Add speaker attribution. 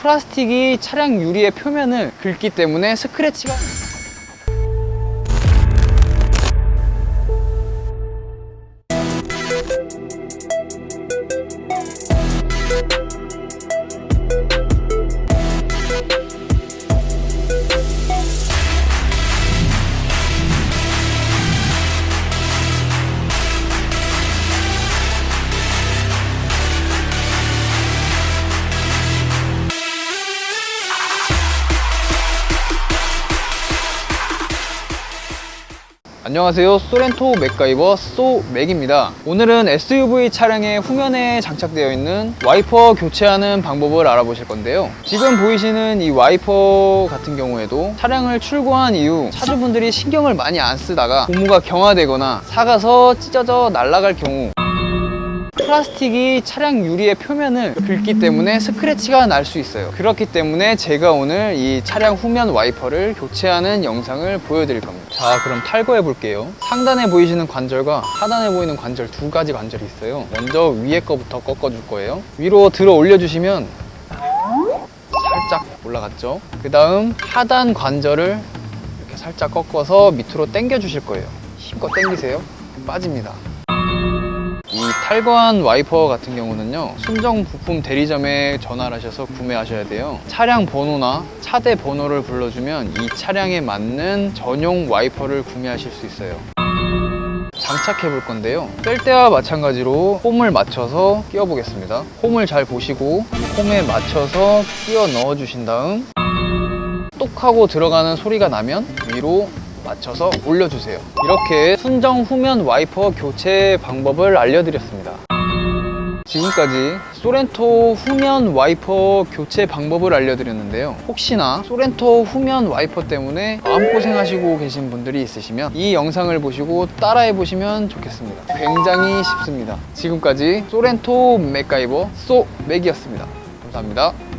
Speaker 1: 플라스틱이 차량 유리의 표면을 긁기 때문에 스크래치가 안녕하세요. 소렌토 맥가이버 소맥입니다. 오늘은 SUV 차량의 후면에 장착되어 있는 와이퍼 교체하는 방법을 알아보실 건데요. 지금 보이시는 이 와이퍼 같은 경우에도 차량을 출고한 이후 차주분들이 신경을 많이 안 쓰다가 고무가 경화되거나 사가서 찢어져 날아갈 경우 플라스틱이 차량 유리의 표면을 긁기 때문에 스크래치가 날 수 있어요. 그렇기 때문에 제가 오늘 이 차량 후면 와이퍼를 교체하는 영상을 보여드릴 겁니다. 자 그럼 탈거해 볼게요. 상단에 보이시는 관절과 하단에 보이는 관절 두 가지 관절이 있어요. 먼저 위에 거부터 꺾어 줄 거예요. 위로 들어 올려 주시면 살짝 올라갔죠? 그 다음 하단 관절을 이렇게 살짝 꺾어서 밑으로 당겨 주실 거예요. 힘껏 당기세요. 빠집니다 이 탈거한 와이퍼 같은 경우는요 순정 부품 대리점에 전화를 하셔서 구매하셔야 돼요. 차량 번호나 차대 번호를 불러주면 이 차량에 맞는 전용 와이퍼를 구매하실 수 있어요. 장착해 볼 건데요. 뺄 때와 마찬가지로 홈을 맞춰서 끼워 보겠습니다. 홈을 잘 보시고 홈에 맞춰서 끼워 넣어 주신 다음 똑 하고 들어가는 소리가 나면 위로 맞춰서 올려주세요. 이렇게 순정 후면 와이퍼 교체 방법을 알려드렸습니다. 지금까지 소렌토 후면 와이퍼 교체 방법을 알려드렸는데요. 혹시나 소렌토 후면 와이퍼 때문에 마음고생 하시고 계신 분들이 있으시면 이 영상을 보시고 따라해 보시면 좋겠습니다. 굉장히 쉽습니다. 지금까지 소렌토 맥가이버 소 맥이었습니다. 감사합니다.